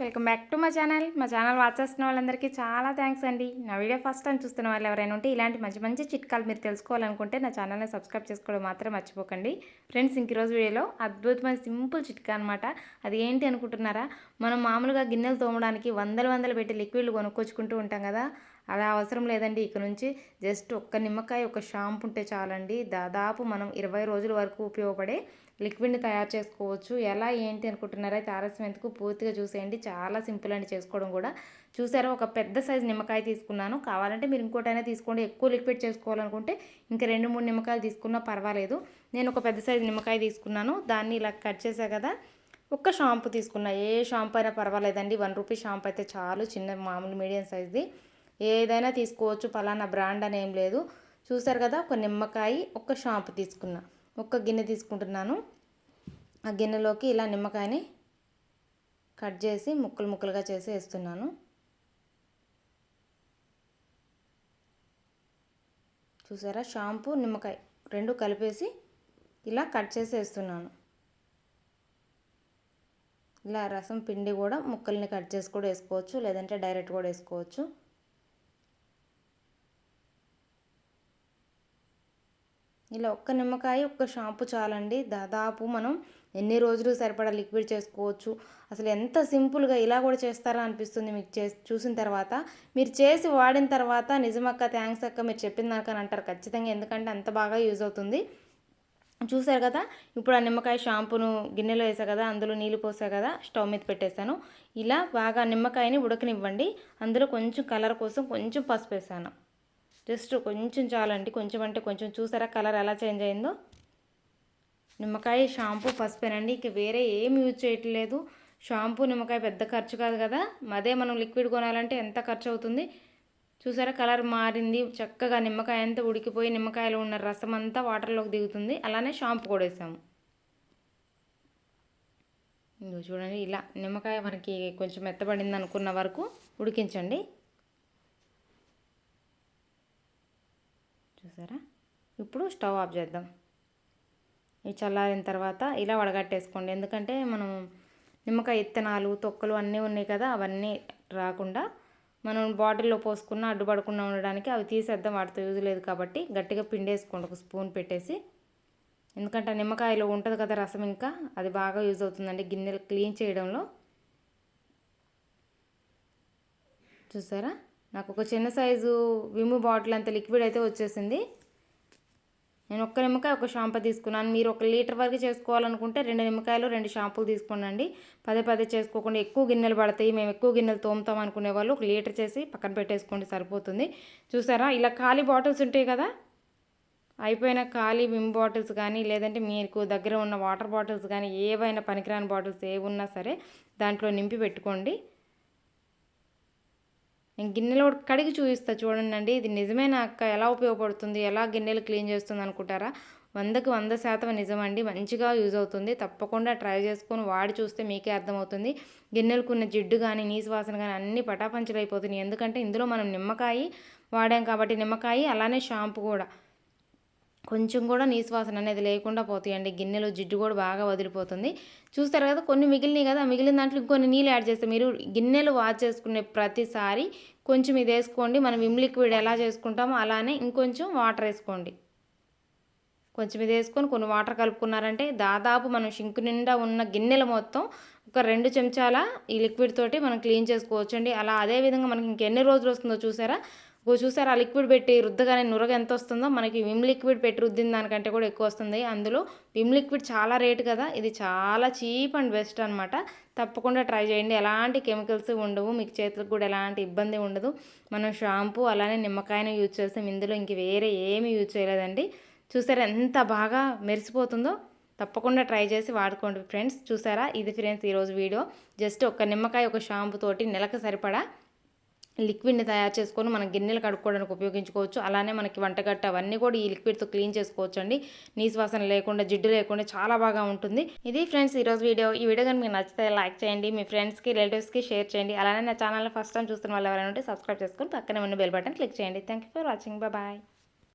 Back to మా channel. మా channel watch చేస్తున్న వాళ్ళందరికీ చాలా థ్యాంక్స్ అండి. నా వీడియో ఫస్ట్ టైం చూస్తున్న వాళ్ళు ఎవరైనా ఉంటే ఇలాంటి మంచి మంచి చిట్కాలు మీరు తెలుసుకోవాలనుకుంటే నా ఛానల్ని సబ్స్క్రైబ్ చేసుకోవడం మాత్రం మర్చిపోకండి. ఫ్రెండ్స్ ఇంక ఈరోజు వీడియోలో అద్భుతమైన సింపుల్ చిట్కా అనమాట అది ఏంటి అనుకుంటున్నారా? మనం మామూలుగా గిన్నెలు తోమడానికి వందలు వందలు పెట్టి లిక్విడ్లు కొనుక్కొచ్చుకుంటూ ఉంటాం కదా? అలా అవసరం లేదండి ఇక నుంచి. జస్ట్ ఒక్క నిమ్మకాయ ఒక షాంపు ఉంటే చాలండి. దాదాపు మనం ఇరవై రోజుల వరకు ఉపయోగపడే లిక్విడ్ని తయారు చేసుకోవచ్చు. ఎలా ఏంటి అనుకుంటున్నారా అయితే ఆలస్యం ఎందుకు? పూర్తిగా చూసేయండి. చాలా సింపుల్ అండి చేసుకోవడం కూడా. చూసారా ఒక పెద్ద సైజు నిమ్మకాయ తీసుకున్నాను. కావాలంటే మీరు ఇంకోటైనా తీసుకోండి. ఎక్కువ లిక్విడ్ చేసుకోవాలనుకుంటే ఇంకా రెండు మూడు నిమ్మకాయలు తీసుకున్నా పర్వాలేదు. నేను ఒక పెద్ద సైజు నిమ్మకాయ తీసుకున్నాను. దాన్ని ఇలా కట్ చేసా కదా ఒక్క షాంపూ తీసుకున్నా. ఏ షాంపూ అయినా పర్వాలేదండి. వన్ రూపీ షాంపూ అయితే చాలు. చిన్న మామూలు మీడియం సైజ్ది. ఏదైనా తీసుకోవచ్చు. పలానా బ్రాండ్ అని ఏం లేదు. చూసారు కదా ఒక నిమ్మకాయ ఒక షాంపూ తీసుకున్నా. ఒక్క గిన్నె తీసుకుంటున్నాను. ఆ గిన్నెలోకి ఇలా నిమ్మకాయని కట్ చేసి ముక్కలు ముక్కలుగా చేసి వేస్తున్నాను. చూసారా? షాంపూ నిమ్మకాయ రెండు కలిపేసి ఇలా కట్ చేసి వేస్తున్నాను. ఇలా రసం పిండి కూడా ముక్కల్ని కట్ చేసి కూడా వేసుకోవచ్చు లేదంటే డైరెక్ట్ కూడా వేసుకోవచ్చు. ఇలా ఒక్క నిమ్మకాయ ఒక్క షాంపూ చాలండి. దాదాపు మనం ఎన్ని రోజులు సరిపడా లిక్విడ్ చేసుకోవచ్చు? అసలు ఎంత సింపుల్గా ఇలా కూడా చేస్తారా అనిపిస్తుంది మీకు చే చూసిన తర్వాత. మీరు చేసి వాడిన తర్వాత నిజమక్క థ్యాంక్స్ అక్క మీరు చెప్పిన దాకా అంటారు ఖచ్చితంగా. ఎందుకంటే అంత బాగా యూజ్ అవుతుంది. చూసారు కదా? ఇప్పుడు ఆ నిమ్మకాయ షాంపూను గిన్నెలో వేసా కదా? అందులో నీళ్ళు పోసా కదా? స్టవ్ మీద పెట్టేశాను. ఇలా బాగా నిమ్మకాయని ఉడకనివ్వండి. అందులో కొంచెం కలర్ కోసం కొంచెం పసుపు వేసాను. జస్ట్ కొంచెం చాలండి. కొంచెం అంటే కొంచెం చూసారా కలర్ ఎలా చేంజ్ అయిందో? నిమ్మకాయ షాంపూ పసుపేనండి. ఇక వేరే ఏం యూజ్ చేయట్లేదు. షాంపూ నిమ్మకాయ పెద్ద ఖర్చు కాదు కదా. అదే మనం లిక్విడ్ కొనాలంటే ఎంత ఖర్చు అవుతుంది? చూసారా కలర్ మారింది. చక్కగా నిమ్మకాయ అంతా ఉడికిపోయి నిమ్మకాయలో ఉన్న రసం అంతా వాటర్లోకి దిగుతుంది. అలానే షాంపూ కూడా వేసాము. చూడండి ఇలా నిమ్మకాయ మనకి కొంచెం మెత్తబడింది అనుకున్న వరకు ఉడికించండి. చూసారా? ఇప్పుడు స్టవ్ ఆఫ్ చేద్దాం. ఇవి చల్లారిన తర్వాత ఇలా వడగట్టేసుకోండి. ఎందుకంటే మనం నిమ్మకాయ ఇత్తనాలు తొక్కలు అన్నీ ఉన్నాయి కదా అవన్నీ రాకుండా మనం బాటిల్లో పోసుకున్న అడ్డుపడకుండా ఉండడానికి అవి తీసేద్దాం. వాటితో యూజ్ లేదు కాబట్టి గట్టిగా పిండేసుకోండి. ఒక స్పూన్ పెట్టేసి. ఎందుకంటే నిమ్మకాయలో ఉంటుంది కదా రసం ఇంకా అది బాగా యూజ్ అవుతుందండి గిన్నెలు క్లీన్ చేయడంలో. చూసారా? నాకు ఒక చిన్న సైజు విమ్ బాటిల్ అంత లిక్విడ్ అయితే వచ్చేసింది. నేను ఒక్క నిమ్మకాయ ఒక షాంపూ తీసుకున్నాను. మీరు ఒక లీటర్ వరకు చేసుకోవాలనుకుంటే రెండు నిమ్మకాయలు రెండు షాంపూలు తీసుకోండి పదే పదే చేసుకోకుండా ఎక్కువ గిన్నెలు పడతాయి. మేము ఎక్కువ గిన్నెలు తోముతాం అనుకునే వాళ్ళు ఒక లీటర్ చేసి పక్కన పెట్టేసుకోండి సరిపోతుంది. చూసారా? ఇలా ఖాళీ బాటిల్స్ ఉంటాయి కదా? అయిపోయిన ఖాళీ విమ్ బాటిల్స్ కానీ లేదంటే మీకు దగ్గర ఉన్న వాటర్ బాటిల్స్ కానీ ఏవైనా పనికిరాని బాటిల్స్ ఏవి ఉన్నా సరే దాంట్లో నింపి పెట్టుకోండి. నేను గిన్నెలు కడిగి చూపిస్తా చూడండి అండి ఇది నిజమైన అక్క? ఎలా ఉపయోగపడుతుంది? ఎలా గిన్నెలు క్లీన్ చేస్తుంది అనుకుంటారా? వందకు వంద శాతం నిజమండి. మంచిగా యూజ్ అవుతుంది. తప్పకుండా ట్రై చేసుకొని వాడి చూస్తే మీకే అర్థమవుతుంది. గిన్నెలకున్న జిడ్డు కానీ నీసు వాసన కానీ అన్నీ పటాపంచలు అయిపోతున్నాయి ఎందుకంటే ఇందులో మనం నిమ్మకాయ వాడాం కాబట్టి నిమ్మకాయ అలానే షాంపూ కూడా. కొంచెం కూడా నీసువాసన అనేది లేకుండా పోతాయండి. గిన్నెలో జిడ్డు కూడా బాగా వదిలిపోతుంది. చూస్తారు కదా కొన్ని మిగిలినాయి కదా మిగిలిన దాంట్లో ఇంకొన్ని నీళ్ళు యాడ్ చేస్తే మీరు గిన్నెలు వాష్ చేసుకునే ప్రతిసారి కొంచెం ఇది వేసుకోండి. మనం విమ్ లిక్విడ్ ఎలా చేసుకుంటామో అలానే ఇంకొంచెం వాటర్ వేసుకోండి. కొంచెం ఇది వేసుకొని కొన్ని వాటర్ కలుపుకున్నారంటే దాదాపు మనం షింకు నిండా ఉన్న గిన్నెలు మొత్తం ఒక రెండు చెంచాల ఈ లిక్విడ్ తోటి మనం క్లీన్ చేసుకోవచ్చు అండి అలా అదేవిధంగా మనకి ఇంకెన్ని రోజులు వస్తుందో చూసారా? ఓ చూసారు ఆ లిక్విడ్ పెట్టి రుద్దగానే నురగ ఎంత వస్తుందో? మనకి విమ్ లిక్విడ్ పెట్టి రుద్దిన దానికంటే కూడా ఎక్కువ వస్తుంది. అందులో విమ్ లిక్విడ్ చాలా రేటు కదా? ఇది చాలా చీప్ అండ్ బెస్ట్ అనమాట తప్పకుండా ట్రై చేయండి. ఎలాంటి కెమికల్స్ ఉండవు. మీకు చేతులకు కూడా ఎలాంటి ఇబ్బంది ఉండదు. మనం షాంపూ అలానే నిమ్మకాయను యూజ్ చేస్తాం. ఇందులో ఇంక వేరే ఏమీ యూజ్ చేయలేదండి. చూసారా ఎంత బాగా మెరిసిపోతుందో? తప్పకుండా ట్రై చేసి వాడుకోండి ఫ్రెండ్స్. చూసారా? ఇది ఫ్రెండ్స్ ఈరోజు వీడియో. జస్ట్ ఒక నిమ్మకాయ ఒక షాంపూ తోటి నెలకు సరిపడా లిక్విడ్ని తయారు చేసుకొని మనం గిన్నెలు కడుక్కోవడానికి ఉపయోగించుకోవచ్చు. అలానే మనకి వంటగట్ట అవన్నీ కూడా ఈ లిక్విడ్తో క్లీన్ చేసుకోవచ్చు అండి నీసువాసన లేకుండా జిడ్డు లేకుండా చాలా బాగా ఉంటుంది. ఇది ఫ్రెండ్స్ ఈరోజు వీడియో. ఈ వీడియో కనుక మీకు నచ్చితే లైక్ చేయండి మీ ఫ్రెండ్స్కి రిలేటివ్స్కి షేర్ చేయండి. అలానే నా ఛానల్ ఫస్ట్ టైం చూస్తున్న వాళ్ళు ఎవరైనా ఉంటే సబ్స్క్రైబ్ చేసుకొని పక్కనే ఉన్న బెల్ బటన్ క్లిక్ చేయండి. Thank for watching. బాయ్.